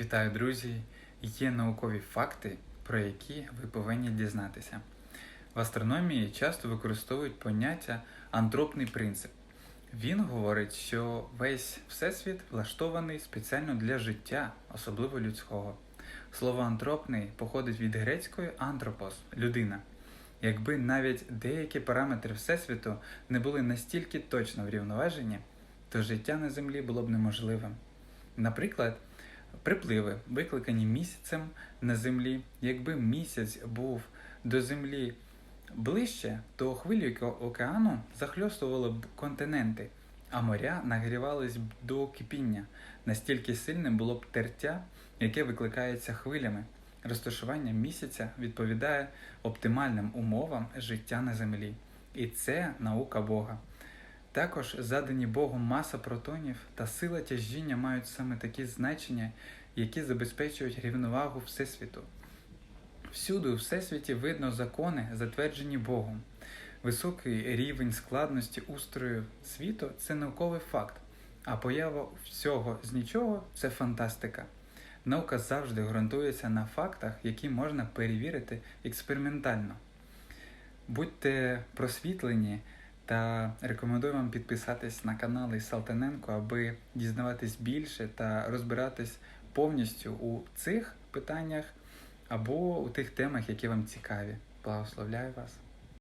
Вітаю, друзі! Є наукові факти, про які ви повинні дізнатися. В астрономії часто використовують поняття антропний принцип. Він говорить, що весь всесвіт влаштований спеціально для життя, особливо людського. Слово антропний походить від грецької антропос людина. Якби навіть деякі параметри Всесвіту не були настільки точно врівноважені, то життя на Землі було б неможливим. Наприклад, припливи, викликані місяцем на землі. Якби місяць був до землі ближче, то хвилі океану захльостували б континенти, а моря нагрівались б до кипіння. Настільки сильним було б тертя, яке викликається хвилями. Розташування місяця відповідає оптимальним умовам життя на землі. І це наука Бога. Також задані Богом маса протонів та сила тяжіння мають саме такі значення, які забезпечують рівновагу Всесвіту. Всюди у Всесвіті видно закони, затверджені Богом. Високий рівень складності устрою світу це науковий факт, а поява всього з нічого це фантастика. Наука завжди ґрунтується на фактах, які можна перевірити експериментально. Будьте просвітлені та рекомендую вам підписатись на канали Салтаненко, аби дізнаватись більше та розбиратись повністю у цих питаннях або у тих темах, які вам цікаві. Благословляю вас!